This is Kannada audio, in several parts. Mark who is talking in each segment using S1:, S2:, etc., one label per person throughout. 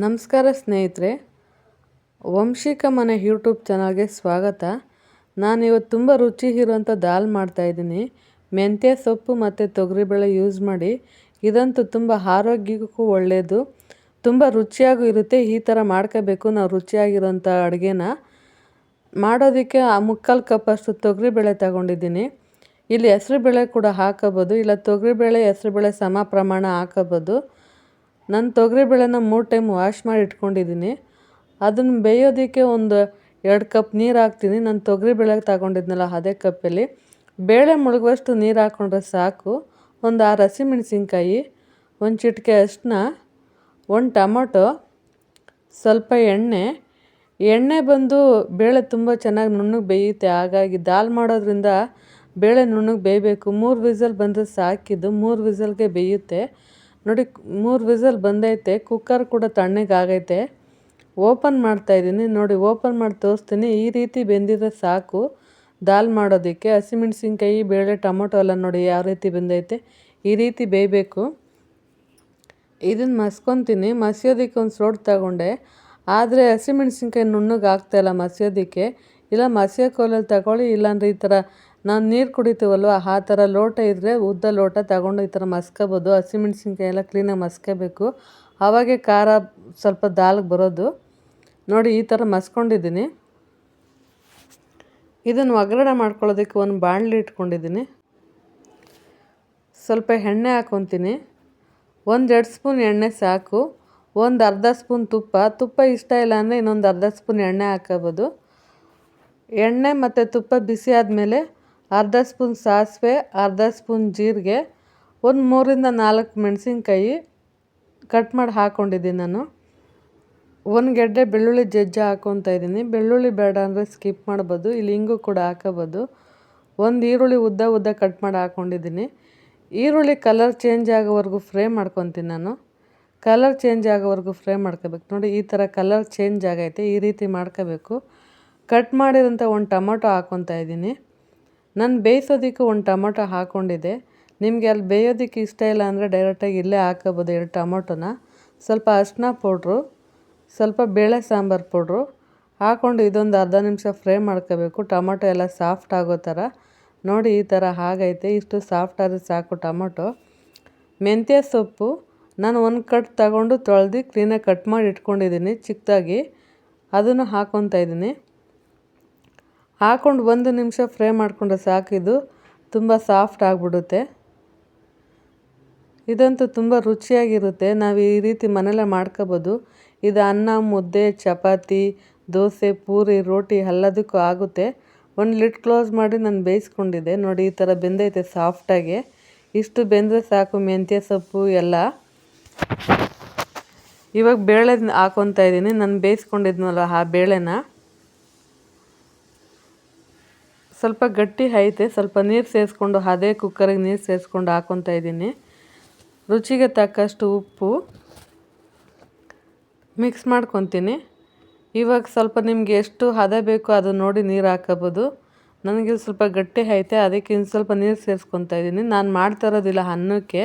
S1: ನಮಸ್ಕಾರ ಸ್ನೇಹಿತರೆ, ವಂಶಿಕ ಮನೆ ಯೂಟ್ಯೂಬ್ ಚಾನಲ್ಗೆ ಸ್ವಾಗತ. ನಾನಿವತ್ತು ತುಂಬ ರುಚಿ ಇರುವಂಥ ದಾಲ್ ಮಾಡ್ತಾಯಿದ್ದೀನಿ ಮೆಂತ್ಯ ಸೊಪ್ಪು ಮತ್ತು ತೊಗರಿಬೇಳೆ ಯೂಸ್ ಮಾಡಿ. ಇದಂತೂ ತುಂಬ ಆರೋಗ್ಯಕ್ಕೂ ಒಳ್ಳೆಯದು ತುಂಬ ರುಚಿಯಾಗೂ ಇರುತ್ತೆ. ಈ ಥರ ಮಾಡ್ಕೋಬೇಕು. ನಾವು ರುಚಿಯಾಗಿರೋಂಥ ಅಡುಗೆನ. ಮಾಡೋದಕ್ಕೆ ಆ ಮುಕ್ಕಾಲು ಕಪ್ಪಷ್ಟು ತೊಗರಿಬೇಳೆ ತಗೊಂಡಿದ್ದೀನಿ. ಇಲ್ಲಿ ಹೆಸ್ರುಬೇಳೆ ಕೂಡ ಹಾಕೋಬೋದು. ಇಲ್ಲ ತೊಗರಿಬೇಳೆ ಹೆಸ್ರುಬೇಳೆ ಸಮ ಪ್ರಮಾಣ ಹಾಕೋಬೋದು. ನಾನು ತೊಗರಿಬೇಳೆನ ಮೂರು ಟೈಮ್ ವಾಶ್ ಮಾಡಿ ಇಟ್ಕೊಂಡಿದ್ದೀನಿ. ಅದನ್ನು ಬೇಯೋದಕ್ಕೆ ಒಂದು ಎರಡು ಕಪ್ ನೀರು ಹಾಕ್ತೀನಿ. ನಾನು ತೊಗರಿಬೇಳೆ ತಗೊಂಡಿದ್ನಲ್ಲ ಅದೇ ಕಪ್ಪಲ್ಲಿ. ಬೇಳೆ ಮುಳುಗುವಷ್ಟು ನೀರು ಹಾಕ್ಕೊಂಡ್ರೆ ಸಾಕು. ಒಂದು ಆರು ಹಸಿಮೆಣಸಿನ್ಕಾಯಿ ಒಂದು ಚಿಟಿಕೆ ಅಷ್ಟನ್ನ ಒಂದು ಟೊಮೊಟೊ, ಸ್ವಲ್ಪ ಎಣ್ಣೆ. ಎಣ್ಣೆ ಬಂದು ಬೇಳೆ ತುಂಬ ಚೆನ್ನಾಗಿ ನುಣ್ಣಗೆ ಬೇಯುತ್ತೆ. ಹಾಗಾಗಿ ದಾಲ್ ಮಾಡೋದ್ರಿಂದ ಬೇಳೆ ನುಣ್ಣಗೆ ಬೇಯಬೇಕು. ಮೂರು ವಿಸಲ್ ಬಂದರೆ ಸಾಕಿದ್ದು. ಮೂರು ವಿಸಲ್ಗೆ ಬೇಯುತ್ತೆ. ನೋಡಿ, ಮೂರು ವಿಸಲ್ ಬಂದೈತೆ, ಕುಕ್ಕರ್ ಕೂಡ ತಣ್ಣಗಾಗೈತೆ ಓಪನ್ ಮಾಡ್ತಾಯಿದ್ದೀನಿ ನೋಡಿ, ಓಪನ್ ಮಾಡಿ ತೋರಿಸ್ತೀನಿ. ಈ ರೀತಿ ಬೆಂದಿದ್ರೆ ಸಾಕು. ದಾಲ್ ಮಾಡೋದಕ್ಕೆ ಹಸಿಮೆಣ್ಸಿನ್ಕಾಯಿ ಬೇಳೆ, ಟೊಮೊಟೊ ಎಲ್ಲ ನೋಡಿ ಯಾವ ರೀತಿ ಬೆಂದೈತೆ. ಈ ರೀತಿ ಬೇಯಬೇಕು. ಇದನ್ನು ಮಸ್ಕೊತೀನಿ. ಮಸಿಯೋದಕ್ಕೆ ಒಂದು ಸೋಡ್ ತಗೊಂಡೆ. ಆದರೆ ಹಸಿಮೆಣ್ಸಿನ್ಕಾಯಿ ನುಣ್ಣಗೆ ಆಗ್ತಾಯಿಲ್ಲ ಮಸಿಯೋದಕ್ಕೆ. ಇಲ್ಲ, ಮಸಿಯೋ ಕೋಲಲ್ಲಿ ತಗೊಳ್ಳಿ, ಇಲ್ಲಾಂದರೆ ಈ ಥರ ನಾವು ನೀರು ಕುಡಿತೀವಲ್ವ? ಆ ಥರ ಲೋಟ ಇದ್ದರೆ ಉದ್ದ ಲೋಟ ತಗೊಂಡು ಈ ಥರ ಮಸ್ಕೋಬೋದು. ಹಸಿಮೆಣ್ಸಿನ್ಕಾಯಿ ಎಲ್ಲ ಕ್ಲೀನಾಗಿ ಮಸ್ಕೋಬೇಕು. ಆವಾಗೆ ಖಾರ ಸ್ವಲ್ಪ ದಾಲ್ಗೆ ಬರೋದು. ನೋಡಿ ಈ ಥರ ಮಸ್ಕೊಂಡಿದ್ದೀನಿ. ಇದನ್ನು ಒಗ್ಗರಣೆ ಮಾಡ್ಕೊಳ್ಳೋದಕ್ಕೆ ಒಂದು ಬಾಣಲಿ ಇಟ್ಕೊಂಡಿದ್ದೀನಿ. ಸ್ವಲ್ಪ ಎಣ್ಣೆ ಹಾಕ್ಕೊತೀನಿ ಒಂದೆರಡು ಸ್ಪೂನ್ ಎಣ್ಣೆ ಸಾಕು. ಒಂದು ಅರ್ಧ ಸ್ಪೂನ್ ತುಪ್ಪ. ತುಪ್ಪ ಇಷ್ಟ ಇಲ್ಲ ಅಂದರೆ ಇನ್ನೊಂದು ಅರ್ಧ ಸ್ಪೂನ್ ಎಣ್ಣೆ ಹಾಕೋಬೋದು. ಎಣ್ಣೆ ಮತ್ತು ತುಪ್ಪ ಬಿಸಿ ಆದಮೇಲೆ ಅರ್ಧ ಸ್ಪೂನ್ ಸಾಸಿವೆ, ಅರ್ಧ ಸ್ಪೂನ್ ಜೀರಿಗೆ, ಒಂದು ಮೂರಿಂದ ನಾಲ್ಕು ಮೆಣಸಿನ್ಕಾಯಿ ಕಟ್ ಮಾಡಿ ಹಾಕ್ಕೊಂಡಿದ್ದೀನಿ ನಾನು. ಒಂದು ಗೆಡ್ಡೆ ಬೆಳ್ಳುಳ್ಳಿ ಜಜ್ಜ ಹಾಕ್ಕೊತಾ ಇದ್ದೀನಿ. ಬೆಳ್ಳುಳ್ಳಿ ಬೇಡ ಅಂದರೆ ಸ್ಕಿಪ್ ಮಾಡ್ಬೋದು ಇಲ್ಲಿ ಹಿಂಗು ಕೂಡ ಹಾಕೋಬೋದು. ಒಂದು ಈರುಳ್ಳಿ ಉದ್ದ ಉದ್ದ ಕಟ್ ಮಾಡಿ ಹಾಕ್ಕೊಂಡಿದ್ದೀನಿ ಈರುಳ್ಳಿ ಕಲರ್ ಚೇಂಜ್ ಆಗೋವರೆಗೂ ಫ್ರೈ ಮಾಡ್ಕೊತೀನಿ ನಾನು. ಕಲರ್ ಚೇಂಜ್ ಆಗೋವರೆಗೂ ಫ್ರೈ ಮಾಡ್ಕೋಬೇಕು. ನೋಡಿ, ಈ ಥರ ಕಲರ್ ಚೇಂಜ್ ಆಗೈತೆ, ಈ ರೀತಿ ಮಾಡ್ಕೋಬೇಕು. ಕಟ್ ಮಾಡಿರೋಂಥ ಒಂದು ಟೊಮೊಟೊ ಹಾಕ್ಕೊತಾ ಇದ್ದೀನಿ. ನಾನು ಬೇಯಿಸೋದಕ್ಕೆ ಒಂದು ಟೊಮೊಟೊ ಹಾಕ್ಕೊಂಡಿದ್ದೆ ನಿಮಗೆ ಅಲ್ಲಿ ಬೇಯೋದಕ್ಕೆ ಇಷ್ಟ ಇಲ್ಲ ಅಂದರೆ ಡೈರೆಕ್ಟಾಗಿ ಇಲ್ಲೇ ಹಾಕೋಬೋದು ಎರಡು ಟೊಮೊಟೊನ. ಸ್ವಲ್ಪ ಅರಿಶಿನ ಪೌಡ್ರು, ಸ್ವಲ್ಪ ಬೇಳೆ ಸಾಂಬಾರು ಪೌಡ್ರು ಹಾಕ್ಕೊಂಡು ಇದೊಂದು ಅರ್ಧ ನಿಮಿಷ ಫ್ರೈ ಮಾಡ್ಕೋಬೇಕು. ಟೊಮೊಟೊ ಎಲ್ಲ ಸಾಫ್ಟ್ ಆಗೋ ಥರ ನೋಡಿ ಈ ಥರ ಆಗೈತೆ. ಇಷ್ಟು ಸಾಫ್ಟ್ ಆದರೆ ಸಾಕು ಟೊಮೊಟೊ. ಮೆಂತ್ಯ ಸೊಪ್ಪು ನಾನು ಒಂದು ಕಟ್ ತಗೊಂಡು ತೊಳೆದು ಕ್ಲೀನಾಗಿ ಕಟ್ ಮಾಡಿ ಇಟ್ಕೊಂಡಿದ್ದೀನಿ ಚಿಕ್ಕದಾಗಿ ಅದನ್ನು ಹಾಕ್ಕೊತಾ ಇದ್ದೀನಿ. ಹಾಕ್ಕೊಂಡು ಒಂದು ನಿಮಿಷ ಫ್ರೈ ಮಾಡಿಕೊಂಡ್ರೆ ಸಾಕಿದು ತುಂಬ ಸಾಫ್ಟ್ ಆಗಿಬಿಡುತ್ತೆ. ಇದಂತೂ ತುಂಬ ರುಚಿಯಾಗಿರುತ್ತೆ. ನಾವು ಈ ರೀತಿ ಮನೆಯಲ್ಲೇ ಮಾಡ್ಕೋಬೋದು. ಇದು ಅನ್ನ, ಮುದ್ದೆ, ಚಪಾತಿ, ದೋಸೆ, ಪೂರಿ, ರೋಟಿ ಎಲ್ಲದಕ್ಕೂ ಆಗುತ್ತೆ. ಒಂದು ಲಿಟ್ ಕ್ಲೋಸ್ ಮಾಡಿ ನಾನು ಬೇಯಿಸ್ಕೊಂಡಿದ್ದೆ. ನೋಡಿ, ಈ ಥರ ಬೆಂದೈತೆ ಸಾಫ್ಟಾಗಿ. ಇಷ್ಟು ಬೆಂದರೆ ಸಾಕು ಮೆಂತ್ಯ ಸೊಪ್ಪು ಎಲ್ಲ. ಇವಾಗ ಬೇಳೆ ಹಾಕೊತಾ ಇದ್ದೀನಿ. ನಾನು ಬೇಯಿಸ್ಕೊಂಡಿದ್ನಲ್ಲ ಆ ಬೇಳೆನ. ಸ್ವಲ್ಪ ಗಟ್ಟಿ ಐತೆ, ಸ್ವಲ್ಪ ನೀರು ಸೇರಿಸ್ಕೊಂಡು, ಅದೇ ಕುಕ್ಕರಿಗೆ ನೀರು ಸೇರಿಸ್ಕೊಂಡು ಹಾಕ್ಕೊತಾ ಇದ್ದೀನಿ. ರುಚಿಗೆ ತಕ್ಕಷ್ಟು ಉಪ್ಪು ಮಿಕ್ಸ್ ಮಾಡ್ಕೊತೀನಿ. ಇವಾಗ ಸ್ವಲ್ಪ ನಿಮಗೆ ಎಷ್ಟು ಹದ ಬೇಕೋ ಅದು ನೋಡಿ ನೀರು ಹಾಕೋಬೋದು ನನಗೆ ಸ್ವಲ್ಪ ಗಟ್ಟಿ ಐತೆ, ಅದಕ್ಕೆ ಇನ್ನು ಸ್ವಲ್ಪ ನೀರು ಸೇರಿಸ್ಕೊತಾ ಇದ್ದೀನಿ. ನಾನು ಮಾಡ್ತಾ ಇರೋದಿಲ್ಲ ಅನ್ನಕ್ಕೆ.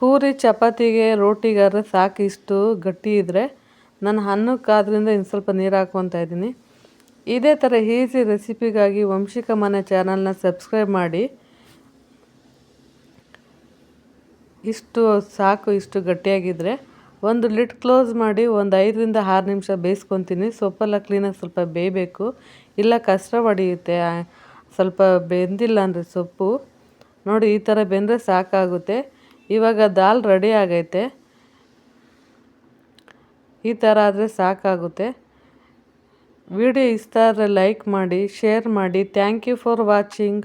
S1: ಪೂರಿ ಚಪಾತಿಗೆ ರೋಟಿಗಾದ್ರೆ ಸಾಕು ಇಷ್ಟು ಗಟ್ಟಿ ಇದ್ದರೆ ನಾನು ಅನ್ನಕ್ಕಾದ್ರಿಂದ ಇನ್ನು ಸ್ವಲ್ಪ ನೀರು ಹಾಕ್ಕೊತಾ ಇದ್ದೀನಿ. ಇದೇ ಥರ ಈಸಿ ರೆಸಿಪಿಗಾಗಿ ವಂಶಿಕ ಮನೆ ಚಾನಲ್ನ ಸಬ್ಸ್ಕ್ರೈಬ್ ಮಾಡಿ. ಇಷ್ಟು ಸಾಕು, ಇಷ್ಟು ಗಟ್ಟಿಯಾಗಿದ್ದರೆ ಒಂದು ಲಿಟ್ ಕ್ಲೋಸ್ ಮಾಡಿ ಒಂದು ಐದರಿಂದ ಆರು ನಿಮಿಷ ಬೇಯಿಸ್ಕೊತೀನಿ. ಸೊಪ್ಪೆಲ್ಲ ಕ್ಲೀನಾಗಿ ಸ್ವಲ್ಪ ಬೇಯಬೇಕು. ಇಲ್ಲ ಕಷ್ಟ ಹೊಡೆಯುತ್ತೆ ಸ್ವಲ್ಪ ಬೆಂದಿಲ್ಲ ಅಂದರೆ ಸೊಪ್ಪು. ನೋಡಿ, ಈ ಥರ ಬೆಂದರೆ ಸಾಕಾಗುತ್ತೆ. ಇವಾಗ ದಾಲ್ ರೆಡಿ ಆಗೈತೆ. ಈ ಥರ ಆದರೆ ಸಾಕಾಗುತ್ತೆ. ವಿಡಿಯೋ ಇಷ್ಟ ಆದರೆ ಲೈಕ್ ಮಾಡಿ ಶೇರ್ ಮಾಡಿ. Thank you for watching